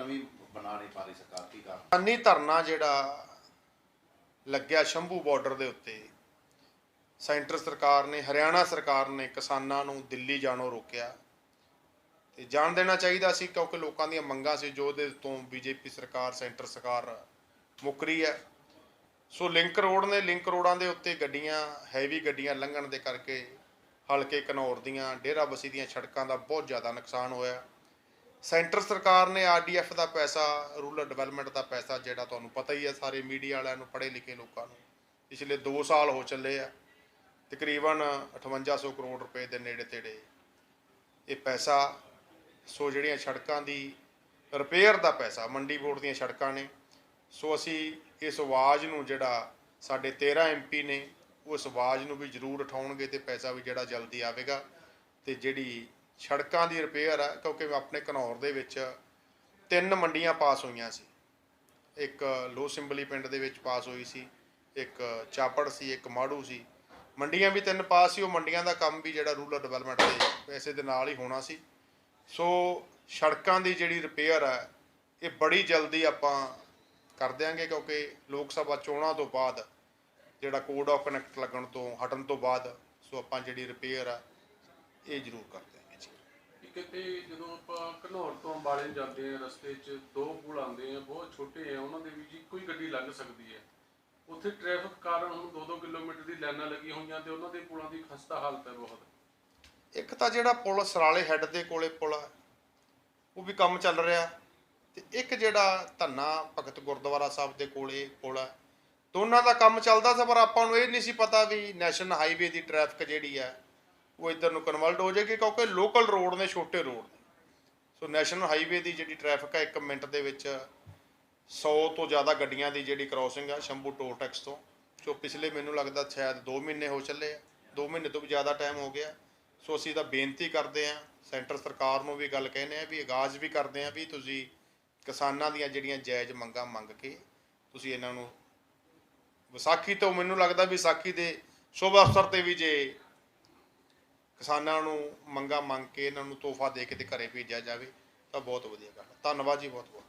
ਨਵੀਂ ਬਣਾ ਨਹੀਂ ਪਾ ਰਹੀ ਸਰਕਾਰ, ਕੀ ਕਾਰਨ? ਕਿਸਾਨੀ ਧਰਨਾ ਜਿਹੜਾ ਲੱਗਿਆ ਸ਼ੰਭੂ ਬਾਰਡਰ ਦੇ ਉੱਤੇ, ਸੈਂਟਰ ਸਰਕਾਰ ਨੇ, ਹਰਿਆਣਾ ਸਰਕਾਰ ਨੇ ਕਿਸਾਨਾਂ ਨੂੰ ਦਿੱਲੀ ਜਾਣੋਂ ਰੋਕਿਆ। ਤੇ ਜਾਣ ਦੇਣਾ ਚਾਹੀਦਾ ਸੀ ਕਿਉਂਕਿ ਲੋਕਾਂ ਦੀਆਂ ਮੰਗਾਂ ਸੀ, ਜੋ ਦੇ ਤੋਂ ਬੀਜੇਪੀ ਸਰਕਾਰ, ਸੈਂਟਰ ਸਰਕਾਰ ਮੁੱਕਰੀ ਹੈ। ਸੋ ਲਿੰਕ ਰੋਡ ਨੇ, ਲਿੰਕ ਰੋਡਾਂ ਦੇ ਉੱਤੇ ਗੱਡੀਆਂ ਹੈਵੀ ਗੱਡੀਆਂ ਲੰਘਣ ਦੇ ਕਰਕੇ ਹਲਕੇ ਘਨੌਰ ਦੀਆਂ ਡੇਰਾ ਬਸੀ ਦੀਆਂ ਸੜਕਾਂ ਦਾ ਬਹੁਤ ਜ਼ਿਆਦਾ ਨੁਕਸਾਨ ਹੋਇਆ। ਸੈਂਟਰ ਸਰਕਾਰ ਨੇ ਆਰਡੀਐਫ ਦਾ ਪੈਸਾ, ਰੂਰਲ ਡਿਵੈਲਪਮੈਂਟ ਦਾ ਪੈਸਾ ਜਿਹੜਾ ਤੁਹਾਨੂੰ ਪਤਾ ਹੀ ਹੈ, ਸਾਰੇ ਮੀਡੀਆ ਵਾਲਿਆਂ ਨੂੰ, ਪੜ੍ਹੇ ਲਿਖੇ ਲੋਕਾਂ ਨੂੰ, ਪਿਛਲੇ 2 ਸਾਲ ਹੋ ਚੱਲੇ ਆ, ਤਕਰੀਬਨ 5800 ਕਰੋੜ ਰੁਪਏ ਦੇ ਨੇੜੇ ਤੇੜੇ ਇਹ ਪੈਸਾ, ਸੋ ਜਿਹੜੀਆਂ ਸੜਕਾਂ ਦੀ ਰਿਪੇਅਰ ਦਾ ਪੈਸਾ, ਮੰਡੀ ਬੋਰਡ ਦੀਆਂ ਸੜਕਾਂ ਨੇ, ਸੋ ਅਸੀਂ ਇਸ ਆਵਾਜ਼ ਨੂੰ ਜਿਹੜਾ ਸਾਡੇ 13 ਐਮਪੀ ਨੇ, ਉਸ ਆਵਾਜ਼ ਨੂੰ ਵੀ ਜ਼ਰੂਰ ਉਠਾਉਣਗੇ ਤੇ ਪੈਸਾ ਵੀ ਜਿਹੜਾ ਜਲਦੀ ਆਵੇਗਾ ਤੇ ਜਿਹੜੀ ਸੜਕਾਂ ਦੀ ਰਿਪੇਅਰ ਆ, ਕਿਉਂਕਿ ਆਪਣੇ ਘਨੌਰ ਦੇ ਵਿੱਚ ਤਿੰਨ ਮੰਡੀਆਂ ਪਾਸ ਹੋਈਆਂ ਸੀ। ਇੱਕ ਲੋ ਸਿੰਬਲੀ ਪਿੰਡ ਦੇ ਵਿੱਚ ਪਾਸ ਹੋਈ ਸੀ, ਇੱਕ ਚਾਪੜ ਸੀ, ਇੱਕ ਮਾੜੂ ਸੀ। ਮੰਡੀਆਂ ਵੀ ਤਿੰਨ ਪਾਸ ਸੀ, ਉਹ ਮੰਡੀਆਂ ਦਾ ਕੰਮ ਵੀ ਜਿਹੜਾ ਰੂਰਲ ਡਿਵੈਲਪਮੈਂਟ ਦੇ ਪੈਸੇ ਦੇ ਨਾਲ ਹੀ ਹੋਣਾ ਸੀ। ਸੋ ਸੜਕਾਂ ਦੀ ਜਿਹੜੀ ਰਿਪੇਅਰ ਹੈ ਇਹ ਬੜੀ ਜਲਦੀ ਆਪਾਂ ਕਰ ਦਿਆਂਗੇ, ਕਿਉਂਕਿ ਲੋਕ ਸਭਾ ਚੋਣਾਂ ਤੋਂ ਬਾਅਦ ਜਿਹੜਾ ਕੋਡ ਆਫ ਕਨੈਕਟ ਲੱਗਣ ਤੋਂ, ਹਟਣ ਤੋਂ ਬਾਅਦ, ਸੋ ਆਪਾਂ ਜਿਹੜੀ ਰਿਪੇਅਰ ਆ, ਇਹ ਜ਼ਰੂਰ ਕਰ ਘਨੌਰ ਤੋਂ ਅੰਬਾਲੇ ਜਾਂਦੇ ਆ, ਰਸਤੇ 'ਚ ਦੋ ਪੁਲ ਆਉਂਦੇ ਆ, ਬਹੁਤ ਛੋਟੇ ਆ, ਉਹਨਾਂ ਦੇ ਵਿੱਚ ਇੱਕੋ ਹੀ ਗੱਡੀ ਲੰਘ ਸਕਦੀ ਹੈ ਉੱਥੇ ਟ੍ਰੈਫਿਕ ਕਾਰਨ ਹੁਣ 2-2 ਕਿਲੋਮੀਟਰ ਦੀ ਲਾਈਨਾਂ ਲੱਗੀਆਂ ਹੋਈਆਂ ਤੇ ਉਹਨਾਂ ਦੇ ਪੁਲਾਂ ਦੀ ਖਸਤਾ ਹਾਲਤ ਹੈ ਬਹੁਤ। ਇੱਕ ਤਾਂ ਜਿਹੜਾ ਪੁਲ ਸਰਾਲੇ ਹੈੱਡ ਦੇ ਕੋਲੇ ਪੁਲ ਆ, ਉਹ ਵੀ ਕੰਮ ਚੱਲ ਰਿਹਾ। ਤੇ ਇੱਕ ਜਿਹੜਾ ਧੰਨਾ ਭਗਤ ਗੁਰਦੁਆਰਾ ਸਾਹਿਬ ਦੇ ਕੋਲੇ ਪੁਲ ਆ, ਦੋਨਾਂ ਦਾ ਕੰਮ ਚੱਲਦਾ ਸੀ, ਪਰ ਆਪਾਂ ਨੂੰ ਇਹ ਨਹੀਂ ਸੀ ਪਤਾ ਵੀ ਨੈਸ਼ਨਲ ਹਾਈਵੇ ਦੀ ਟ੍ਰੈਫਿਕ ਜਿਹੜੀ ਆ, ਉਹ ਇੱਧਰ ਨੂੰ ਕਨਵਰਟ ਹੋ ਜਾਏਗੀ, ਕਿਉਂਕਿ ਲੋਕਲ ਰੋਡ ਨੇ ਛੋਟੇ ਰੋਡ ਨੇ। ਸੋ ਨੈਸ਼ਨਲ ਹਾਈਵੇ ਦੀ ਜਿਹੜੀ ਟ੍ਰੈਫਿਕ ਆ 1 ਮਿੰਟ ਦੇ ਵਿੱਚ 100 ਤੋਂ ਜ਼ਿਆਦਾ ਗੱਡੀਆਂ ਦੀ ਜਿਹੜੀ ਕ੍ਰਾਸਿੰਗ ਆ, ਸ਼ੰਭੂ ਟੋਲ ਟੈਕਸ ਤੋਂ। ਸੋ ਪਿਛਲੇ ਮੈਨੂੰ ਲੱਗਦਾ ਸ਼ਾਇਦ 2 ਮਹੀਨੇ ਹੋ ਚੱਲੇ ਆ। 2 ਮਹੀਨੇ ਤੋਂ ਵੀ ਜ਼ਿਆਦਾ ਟਾਈਮ ਹੋ ਗਿਆ। ਸੋ ਅਸੀਂ ਤਾਂ ਬੇਨਤੀ ਕਰਦੇ ਹਾਂ ਸੈਂਟਰ ਸਰਕਾਰ ਨੂੰ ਵੀ ਗੱਲ ਕਹਿੰਦੇ ਆ, ਵੀ ਆਗਾਜ਼ ਵੀ ਕਰਦੇ ਆ, ਵੀ ਤੁਸੀਂ ਕਿਸਾਨਾਂ ਦੀਆਂ ਜਿਹੜੀਆਂ ਜਾਇਜ਼ ਮੰਗਾਂ ਮੰਗ ਕੇ ਤੁਸੀਂ ਇਹਨਾਂ ਨੂੰ ਵਿਸਾਖੀ ਤੋਂ ਮੈਨੂੰ ਲੱਗਦਾ ਵਿਸਾਖੀ ਦੇ ਸ਼ੁਭ ਅਵਸਰ ਤੇ ਵੀ ਜੇ ਕਿਸਾਨਾਂ ਨੂੰ ਮੰਗਾਂ ਮੰਗ ਕੇ ਇਹਨਾਂ ਨੂੰ ਤੋਹਫਾ ਦੇ ਕੇ ਤੇ ਘਰੇ ਭੇਜਿਆ ਜਾਵੇ, ਤਾਂ ਬਹੁਤ ਵਧੀਆ ਗੱਲ ਹੈ। ਧੰਨਵਾਦ ਜੀ ਬਹੁਤ ਬਹੁਤ